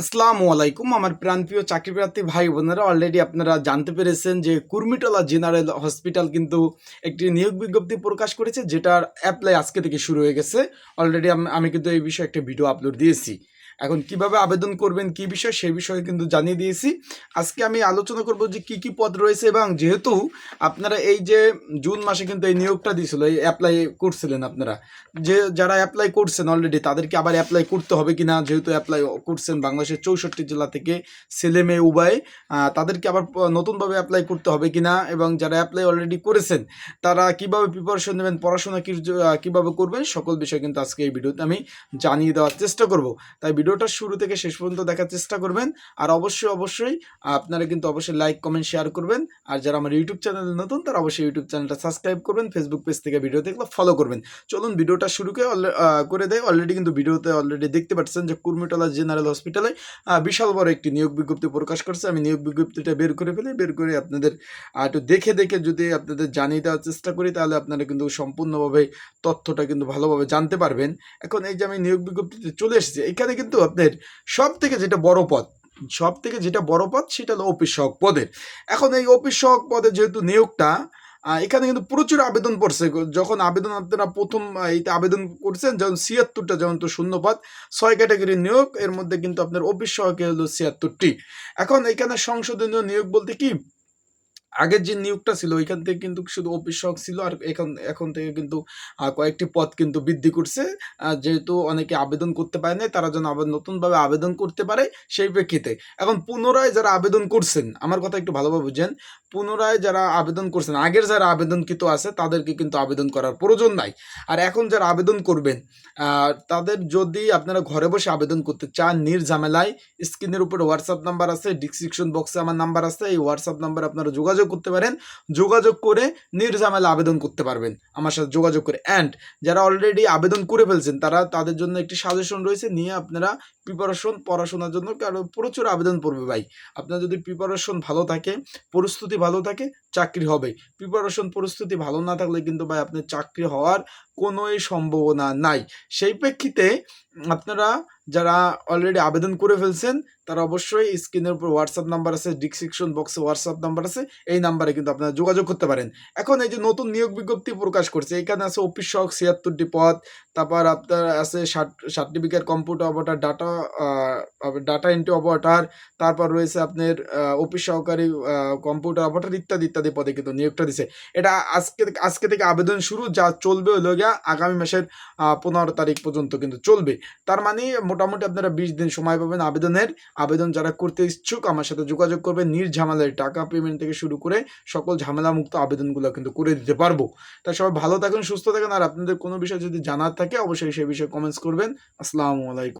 আসসালামু আলাইকুম। আমার প্রাণপ্রিয় চাকরিপ্রার্থী ভাই বোনেরা অলরেডি আপনারা জানতে পেরেছেন যে কুর্মিটলা জেনারেল হসপিটাল কিন্তু একটি নিয়োগ বিজ্ঞপ্তি প্রকাশ করেছে, যেটার অ্যাপ্লাই আজকে থেকে শুরু হয়ে গেছে। অলরেডি আমি কিন্তু এই বিষয়ে একটা ভিডিও আপলোড দিয়েছি। এখন কীভাবে আবেদন করবেন, কি বিষয় সেই বিষয়ে কিন্তু জানিয়ে দিয়েছি। আজকে আমি আলোচনা করব যে কি কি পদ রয়েছে এবং যেহেতু আপনারা এই যে জুন মাসে কিন্তু এই নিয়োগটা দিয়েছিল, এই অ্যাপ্লাই করছিলেন আপনারা, যে যারা অ্যাপ্লাই করছেন অলরেডি তাদেরকে আবার অ্যাপ্লাই করতে হবে কি না যেহেতু অ্যাপ্লাই করছেন বাংলাদেশের চৌষট্টি জেলা থেকে ছেলে মেয়ে উভয় তাদেরকে আবার নতুনভাবে অ্যাপ্লাই করতে হবে কি না এবং যারা অ্যাপ্লাই অলরেডি করেছেন, তারা কীভাবে প্রিপারেশন নেবেন, পড়াশোনা কীভাবে করবেন, সকল বিষয় কিন্তু আজকে এই ভিডিওতে আমি জানিয়ে দেওয়ার চেষ্টা করব। তাই ভিডিওটা শুরু থেকে শেষ পর্যন্ত দেখার চেষ্টা করবেন। আর অবশ্যই অবশ্যই আপনারা কিন্তু অবশ্যই লাইক কমেন্ট শেয়ার করবেন। আর যারা আমার ইউটিউব চ্যানেলে নতুন, তারা অবশ্যই ইউটিউব চ্যানেলটা সাবস্ক্রাইব করবেন ফেসবুক পেজ থেকে ভিডিও দেখলে ফলো করবেন। চলুন ভিডিওটা শুরু করে দেয় অলরেডি কিন্তু ভিডিওতে অলরেডি দেখতে পাচ্ছেন যে কুর্মিটোলা জেনারেল হসপিটালে বিশাল বড় একটি নিয়োগ বিজ্ঞপ্তি প্রকাশ করছে। আমি নিয়োগ বিজ্ঞপ্তিটা বের করে ফেলি, বের করে আপনাদের একটু দেখে দেখে যদি আপনাদের জানিয়ে দেওয়ার চেষ্টা করি, তাহলে আপনারা কিন্তু সম্পূর্ণভাবে তথ্যটা কিন্তু ভালোভাবে জানতে পারবেন। এখন এই যে আমি নিয়োগ বিজ্ঞপ্তিতে চলে এসেছি, এখানে কিন্তু আপনার সব থেকে যেটা বড় পদ সব থেকে যেটা বড় পদ সেটা হলো অফিস সহক পদের এখন এই অফিস সহক পদে যেহেতু নিয়োগটা এখানে কিন্তু প্রচুর আবেদন পড়ছে। যখন আবেদন আপনারা প্রথম এইটা আবেদন করছেন যেমন ছিয়াত্তরটা যেমন তো শূন্যপদ ছয় ক্যাটাগরির নিয়োগ, এর মধ্যে কিন্তু আপনার অফিস সহকে হলো ছিয়াত্তরটি। এখন এখানে সংশোধনীয় নিয়োগ বলতে কি? আগের যে নিয়োগটা ছিল, ওইখান থেকে কিন্তু শুধু অফিস সহক ছিল আর এখন এখন থেকে কিন্তু কয়েকটি পদ কিন্তু বৃদ্ধি করছে। যেহেতু অনেকে আবেদন করতে পারে না তারা যেন আবার নতুনভাবে আবেদন করতে পারে সেই প্রেক্ষিতে। এখন পুনরায় যারা আবেদন করছেন, আমার কথা একটু ভালোভাবে বুঝেন, পুনরায় যারা আবেদন করছেন, আগের যারা আবেদনকৃত আছে, তাদেরকে কিন্তু আবেদন করার প্রয়োজন নাই। আর এখন যারা আবেদন করবেন তাদের যদি আপনারা ঘরে বসে আবেদন করতে চান নির্ঝামেলায় স্ক্রিনের উপরে হোয়াটসঅ্যাপ নাম্বার আছে ডিসক্রিপশন বক্সে আমার নাম্বার আছে, এই হোয়াটসঅ্যাপ নাম্বার আপনারা যোগাযোগ করতে পারেন, যোগাযোগ করে নির্ঝামেলা আবেদন করতে পারবেন। আমার সাথে যোগাযোগ করে। অ্যান্ড যারা অলরেডি আবেদন করে ফেলছেন, তারা তাদের জন্য একটি সাজেশন রয়েছে, নিয়ে আপনারা প্রিপারেশন পড়াশোনার জন্য কারও প্রচুর আবেদন পড়বে ভাই। আপনার যদি প্রিপারেশন ভালো থাকে, প্রস্তুতি ভালো থাকে চাকরি হবে প্রিপারেশন পরিস্থিতি ভালো না থাকলে কিন্তু ভাই আপনার চাকরি হওয়ার কোনোই সম্ভাবনা নাই। সেই প্রেক্ষিতে আপনারা যারা অলরেডি আবেদন করে ফেলছেন, তারা অবশ্যই স্ক্রিনের উপর হোয়াটসঅ্যাপ নাম্বার আছে ডিসক্রিপশন বক্সে হোয়াটসঅ্যাপ নাম্বার আছে, এই নাম্বারে কিন্তু আপনারা যোগাযোগ করতে পারেন। এখন এই যে নতুন নিয়োগ বিজ্ঞপ্তি প্রকাশ করছে, এখানে আছে অফিস সহক ছিয়াত্তরটি পদ, তারপর আপনার আছে certificate computer operator data data entry operator তারপর রয়েছে আপনার অফিস সহকারী কম্পিউটার অপারেটার ইত্যাদি ইত্যাদি। পদে কিন্তু নিয়োগটা দিছে। এটা আজকে আজকে থেকে আবেদন শুরু, যা চলবে হলো গিয়া আগামী মাসের পনেরো তারিখ পর্যন্ত কিন্তু চলবে। তার মানে মোটামুটি আপনারা বিশ দিন সময় পাবেন আবেদনের। আবেদন যারা করতে ইচ্ছুক, আমার সাথে যোগাযোগ করবেন। নির্ঝামেলায় টাকা পেমেন্ট থেকে শুরু করে সকল ঝামেলা মুক্ত আবেদনগুলো কিন্তু করে দিতে পারব। তাই সবাই ভালো থাকুন, সুস্থ থাকেন। আর আপনাদের কোনো বিষয় যদি জানার থাকে, অবশ্যই সেই বিষয়ে কমেন্টস করবেন। আসসালামু আলাইকুম।